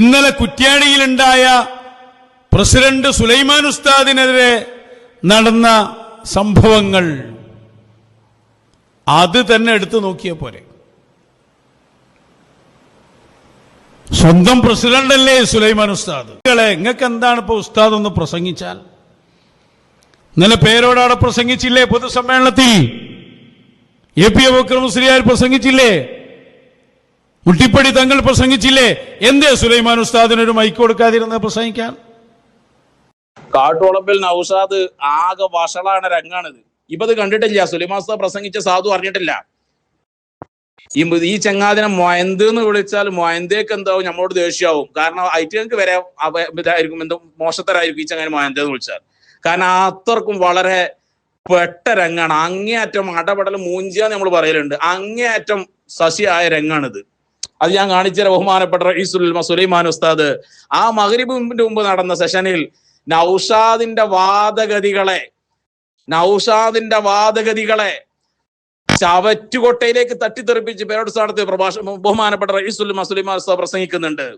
ഇന്നലെ കുറ്റ്യാടിയിലുണ്ടായ പ്രസിഡന്റ് സുലൈമാൻ ഉസ്താദിനെതിരെ നടന്ന സംഭവങ്ങൾ അത് തന്നെ എടുത്തു നോക്കിയ പോരെ. സ്വന്തം പ്രസിഡന്റ് അല്ലേ സുലൈമാൻ ഉസ്താദ്? നിങ്ങൾക്ക് എന്താണ് ഇപ്പൊ ഉസ്താദ് ഒന്ന് പ്രസംഗിച്ചാൽ? ഇന്നലെ പേരോടാടെ പ്രസംഗിച്ചില്ലേ പൊതുസമ്മേളനത്തിൽ? എ പി അബൂക്കർ മുസ്ലിയാർ പ്രസംഗിച്ചില്ലേ? മുട്ടിപ്പടി തങ്ങൾ പ്രസംഗിച്ചില്ലേ? എന്തേ സുലൈമാൻ ഉസ്താദിനൊരു മൈക്ക് കൊടുക്കാതിരുന്ന പ്രസംഗിക്കാൻ? കാട്ടുവളപ്പിൽ നൌഷാദ് ആകെ വഷളാണ് രംഗാണിത്. ഇപ്പൊ ഇത് കണ്ടിട്ടില്ല. സുലൈമാൻ ഉസ്താദ് പ്രസംഗിച്ച സാധു അറിഞ്ഞിട്ടില്ല. ഈ ഈ ചങ്ങാതിനെ മൊയന്ത് എന്ന് വിളിച്ചാൽ മൊയന്തേക്ക് എന്താവും? നമ്മളോട് ദേഷ്യമാവും. കാരണം ഐറ്റങ്ങൾക്ക് വരെ ഇതായിരിക്കും എന്തോ മോശത്തരായിരിക്കും ഈ ചങ്ങാതി മൊയന്ത് എന്ന് വിളിച്ചാൽ. കാരണം അത്രക്കും വളരെ പെട്ട രംഗാണ്. അങ്ങേയറ്റം അടപടൽ മൂഞ്ചിയാന്ന് നമ്മൾ പറയലുണ്ട്. അങ്ങേയറ്റം സസിയായ രംഗാണിത്. അത് ഞാൻ കാണിച്ച ബഹുമാനപ്പെട്ട റഈസുൽ സുലൈമാൻ ഉസ്താദ്. ആ മകരിബിന്റെ മുമ്പ് നടന്ന സെഷനിൽ നൗഷാദിന്റെ വാദഗതികളെ നൗഷാദിന്റെ വാദഗതികളെ ചവറ്റുകൊട്ടയിലേക്ക് തട്ടിത്തെറിപ്പിച്ച് പേരോട് സ്ഥാനത്ത് പ്രഭാഷണം ബഹുമാനപ്പെട്ട റഈസുൽ മസുലിമാൻ ഉസ്താദ് പ്രസംഗിക്കുന്നുണ്ട്.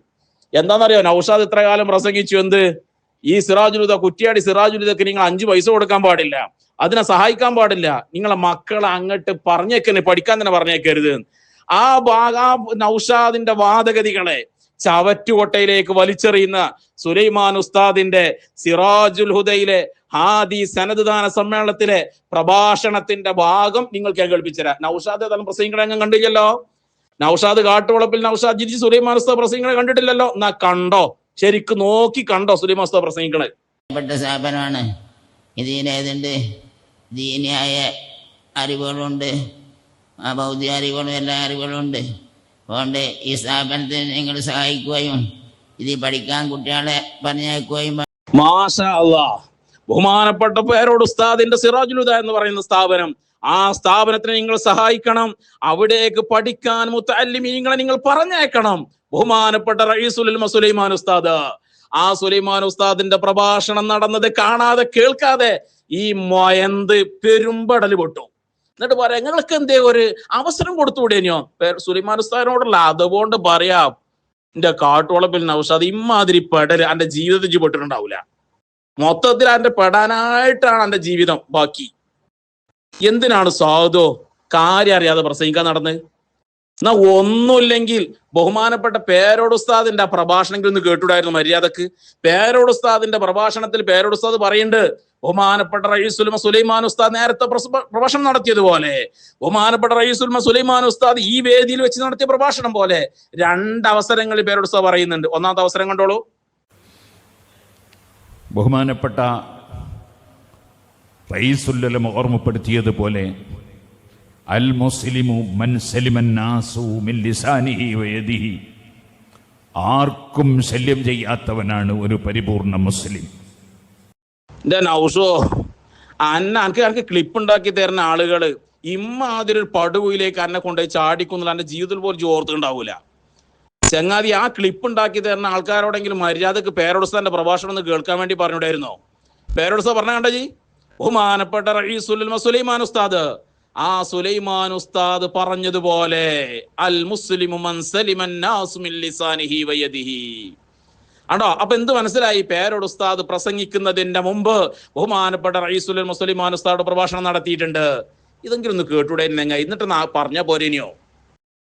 എന്താണെന്നറിയോ? നൗഷാദ് ഇത്ര കാലം പ്രസംഗിച്ചു. എന്ത്? ഈ സിറാജുലുദ കുറ്റിയാടി സിറാജുലുദക്ക് നിങ്ങൾ അഞ്ചു പൈസ കൊടുക്കാൻ പാടില്ല. അതിനെ സഹായിക്കാൻ പാടില്ല. നിങ്ങളെ മക്കളെ അങ്ങോട്ട് പറഞ്ഞേക്കന്നെ പഠിക്കാൻ തന്നെ പറഞ്ഞേക്കരുത്. ആ ആ നൗഷാദിന്റെ വാദഗതികളെ ചവറ്റുകൊട്ടയിലേക്ക് വലിച്ചെറിയുന്ന സുലൈമാൻ ഉസ്താദിന്റെ സിറാജുൽ ഹുദയിലെ ഹാദി സനദ്ദാന സമ്മേളനത്തിലെ പ്രഭാഷണത്തിന്റെ ഭാഗം നിങ്ങൾ കേൾപ്പിച്ചരാ നൗഷാദ് ഏതായാലും പ്രസംഗിക്കണ കണ്ടില്ലല്ലോ? നൗഷാദ് കാട്ടുവളപ്പിൽ നൗഷാദ് ജിജി സുലൈമാൻ ഉസ്താദ് പ്രസംഗിക്കണ കണ്ടിട്ടില്ലല്ലോ? എന്നാ കണ്ടോ? ശരിക്കും നോക്കി കണ്ടോ സുലൈമാൻ ഉസ്താദ് പ്രസംഗിക്കണേ സ്ഥാപനമാണ്. ഇതിനേതുണ്ട് ദീനിയായ അറിവുകളുണ്ട്. ആ ഭൗതിക അറിവുകളും എല്ലാ അറിവുകളും ഉണ്ട്. അതുകൊണ്ട് ഈ സ്ഥാപനത്തിന് നിങ്ങൾ സഹായിക്കുകയും ഇത് പഠിക്കാൻ കുട്ടികളെ പറഞ്ഞയക്കുകയും ബഹുമാനപ്പെട്ട പേരോട് ഉസ്താദിന്റെ സിറാജുലുദ എന്ന് പറയുന്ന സ്ഥാപനം. ആ സ്ഥാപനത്തിന് നിങ്ങൾ സഹായിക്കണം. അവിടേക്ക് പഠിക്കാൻ മുത്തല്ലിമീങ്ങളെ നിങ്ങൾ പറഞ്ഞേക്കണം ബഹുമാനപ്പെട്ട റയീസുൽ സുലൈമാൻ ഉസ്താദ്. ആ സുലൈമാൻ ഉസ്താദിന്റെ പ്രഭാഷണം നടന്നത് കാണാതെ കേൾക്കാതെ ഈ മൊയന്ത് പെരുമ്പടൽ പൊട്ടു. എന്നിട്ട് പറയാം നിങ്ങൾക്ക് എന്തേ ഒരു അവസരം കൊടുത്തുകൂടേനോ സുലൈമാൻ ഉസ്താദിനോടുള്ള അതുകൊണ്ട് പറയാം എന്റെ കാട്ടുവളപ്പിൽ നൗഷാദ് ഇമ്മാതിരി പെടൽ എന്റെ ജീവിതത്തിൽ പെട്ടിട്ടുണ്ടാവൂല. മൊത്തത്തിൽ എന്റെ പെടാനായിട്ടാണ് എന്റെ ജീവിതം ബാക്കി. എന്തിനാണ് സാധോ കാര്യം അറിയാതെ പ്രസംഗിക്കാൻ നടന്ന്? എന്നാ ഒന്നുമില്ലെങ്കിൽ ബഹുമാനപ്പെട്ട പേരോടുസ്താദിന്റെ ആ പ്രഭാഷണമെങ്കിൽ ഒന്ന് കേട്ടുടായിരുന്നു മര്യാദയ്ക്ക്. പേരോടുസ്താദിന്റെ പ്രഭാഷണത്തിൽ പേരോടുസ്താദ് പറയുന്നുണ്ട് ബഹുമാനപ്പെട്ട റയീസുൽമ സുലൈമാൻ ഉസ്താദ് നേരത്തെ പ്രഭാഷണം നടത്തിയതുപോലെ ബഹുമാനപ്പെട്ട റയീസുൽമ സുലൈമാൻ ഉസ്താദ് ഈ വേദിയിൽ വെച്ച് നടത്തിയ പ്രഭാഷണം പോലെ രണ്ട് അവസരങ്ങളിൽ പേരോട് പറയുന്നുണ്ട്. ഒന്നാമത്തെ അവസരം കണ്ടോളൂ. ബഹുമാനപ്പെട്ട റയീസുല്ലം ഓർമ്മപ്പെടുത്തിയതുപോലെ അൽ മുസ്ലിമു മൻ സലിമൻ നാസു മിൻ ലിസാനിഹി വയദിഹി. ആർക്കും ശല്യം ചെയ്യാത്തവനാണ് ഒരു പരിപൂർണ മുസ്ലിം. അന്ന എനിക്ക് എനിക്ക് ക്ലിപ്പ് ഉണ്ടാക്കി തരുന്ന ആളുകൾ ഇമ്മാതിരി ഒരു പടുകുയിലേക്ക് എന്നെ കൊണ്ടുപോയി ചാടിക്കുന്നു എന്റെ ജീവിതത്തിൽ പോലും ഓർത്തുണ്ടാവൂല ചങ്ങാതി ആ ക്ലിപ്പ് ഉണ്ടാക്കി തരുന്ന ആൾക്കാരോടെങ്കിലും മര്യാദയ്ക്ക് പേരോടുസ്ഥാന്റെ പ്രഭാഷണം ഒന്ന് കേൾക്കാൻ വേണ്ടി പറഞ്ഞിട്ടായിരുന്നോ പേരോടസ്ഥ പറഞ്ഞ കണ്ടജി ബഹുമാനപ്പെട്ട റഈസുൽ സുലൈമാൻ ഉസ്താദ്. ആ സുലൈമാൻ ഉസ്താദ് പറഞ്ഞതുപോലെ അൽ മുസ്ലിമു ആണോ? അപ്പൊ എന്ത് മനസ്സിലായി? പേരോട് ഉസ്താദ് പ്രസംഗിക്കുന്നതിന്റെ മുമ്പ് ബഹുമാനപ്പെട്ട റയീസുൽ മുസ്ലിമാൻ ഉസ്താദ് പ്രഭാഷണം നടത്തിയിട്ടുണ്ട്. ഇതെങ്കിലും ഒന്ന് കേട്ടൂടെ എന്നെങ്ങ? എന്നിട്ട് പറഞ്ഞ പോരേനിയോ?